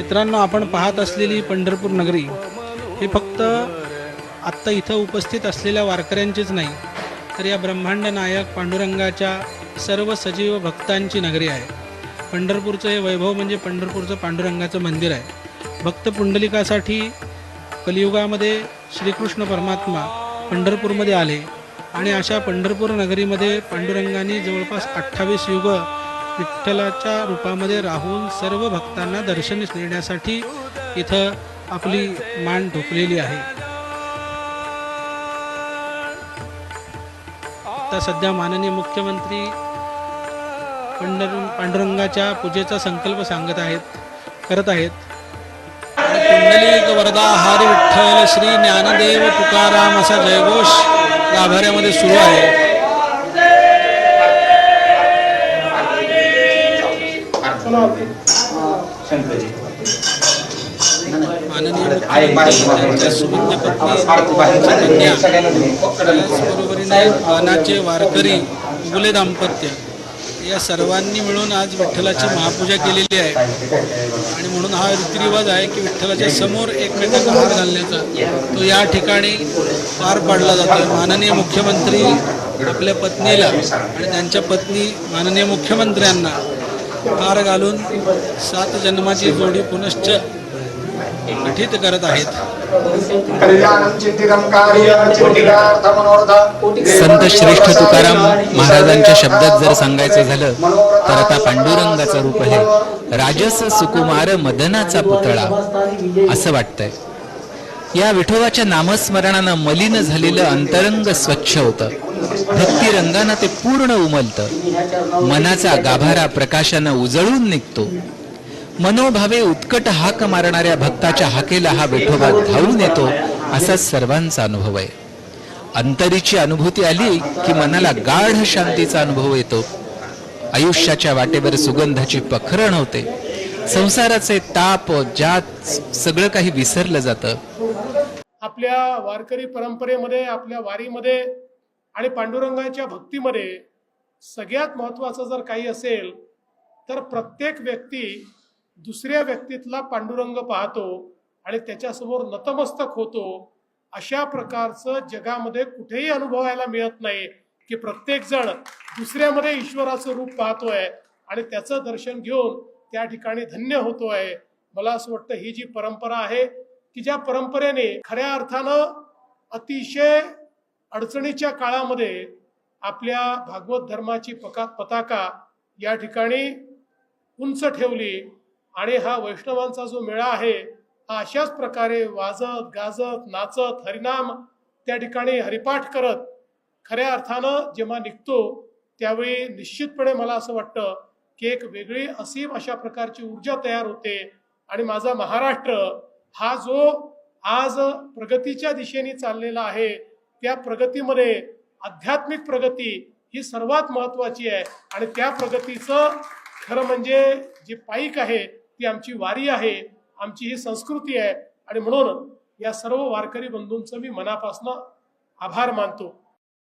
मित्रांनो आपण पाहत असलेली पंढरपूर नगरी ही फक्त आत्ता इथं उपस्थित असलेल्या वारकऱ्यांचीच नाही तर या ब्रह्मांड नायक पांडुरंगाच्या सर्व सजीव भक्तांची नगरी आहे. पंढरपूरचं हे वैभव म्हणजे पंढरपूरचं पांडुरंगाचं मंदिर आहे. भक्त पुंडलिकासाठी कलियुगामध्ये श्रीकृष्ण परमात्मा पंढरपूरमध्ये आले आणि अशा पंढरपूर नगरीमध्ये पांडुरंगाने जवळपास अठ्ठावीस युग विठ्ठलाच्या रूपामध्ये राहून सर्व भक्तांना दर्शन देण्यासाठी इथं आपली मान ठोकलेली आहे. आता सध्या माननीय मुख्यमंत्री पंडर पांडुरंगाच्या पूजेचा संकल्प सांगत आहेत करत आहेत. पुंडलिक वरदा हरी विठ्ठल श्री ज्ञानदेव तुकाराम असा जयघोष गाभाऱ्यामध्ये सुरू आहे. माननीय त्यांच्या पत्नी मानाचे वारकरी उगले दाम्पत्य या सर्वांनी मिळून आज विठ्ठलाची महापूजा केलेली आहे. आणि म्हणून हा रीतिरिवाज आहे की विठ्ठलाच्या समोर एकमेकांना हार घालण्याचा तो या ठिकाणी पार पाडला जातो. माननीय मुख्यमंत्री आपल्या पत्नीला आणि त्यांच्या पत्नी माननीय मुख्यमंत्र्यांना हार घालून सात जन्माची जोडी पुनश्च गठीत करत आहेत. संत श्रेष्ठ तुकाराम महाराजांच्या शब्दात जर सांगायचं झालं तर आता पांडुरंगाचं रूप हे राजस सुकुमार मदनाचा पुतळा असं वाटतंय. या विठोबाच्या नामस्मरणानं मलिन झालेलं अंतरंग स्वच्छ होतं. भक्ती रंगानं ते पूर्ण उमलतं. मनाचा गाभारा प्रकाशानं उजळून निघतो. मनोभावे उत्कट हाक मारणाऱ्या भक्ताच्या हाकेला हा विठोबा धावून येतो असा सर्वांचा अनुभव आहे. अंतरीची अनुभूती आली की मनाला गाढ शांतीचा अनुभव येतो. आयुष्याच्या वाटेवर सुगंधाची पखरण होते संसाराचे ताप जात सगळं काही विसरलं जातं. आपल्या वारकरी परंपरेमध्ये आपल्या वारीमध्ये आणि पांडुरंगाच्या भक्तीमध्ये सगळ्यात महत्त्वाचं जर काही असेल तर प्रत्येक व्यक्ती दुसऱ्या व्यक्तीतला पांडुरंग पाहतो आणि त्याच्यासमोर नतमस्तक होतो. अशा प्रकारचं जगामध्ये कुठेही अनुभवायला मिळत नाही की प्रत्येक जण दुसऱ्यामध्ये ईश्वराचं रूप पाहतोय आणि त्याचं दर्शन घेऊन त्या ठिकाणी धन्य होतो आहे मला असं वाटतं ही जी परंपरा आहे की ज्या परंपरेने खऱ्या अर्थानं अतिशय अडचणीच्या काळामध्ये आपल्या भागवत धर्माची पका पताका या ठिकाणी उंच ठेवली आणि हा वैष्णवांचा जो मेळा आहे हा अशाच प्रकारे वाजत गाजत नाचत हरिनाम त्या ठिकाणी हरिपाठ करत खऱ्या अर्थानं जेव्हा निघतो त्यावेळी निश्चितपणे मला असं वाटतं की एक वेगळी असीम अशा प्रकारची ऊर्जा तयार होते. आणि माझा महाराष्ट्र हा जो आज प्रगतीच्या दिशेने चाललेला आहे त्या प्रगतीमध्ये आध्यात्मिक प्रगती ही सर्वात महत्वाची आहे. आणि त्या प्रगतीचं खरं म्हणजे जी पाईक आहे ती आमची वारी आहे आमची ही संस्कृती आहे. आणि म्हणून या सर्व वारकरी बंधूंचं मी मनापासून आभार मानतो.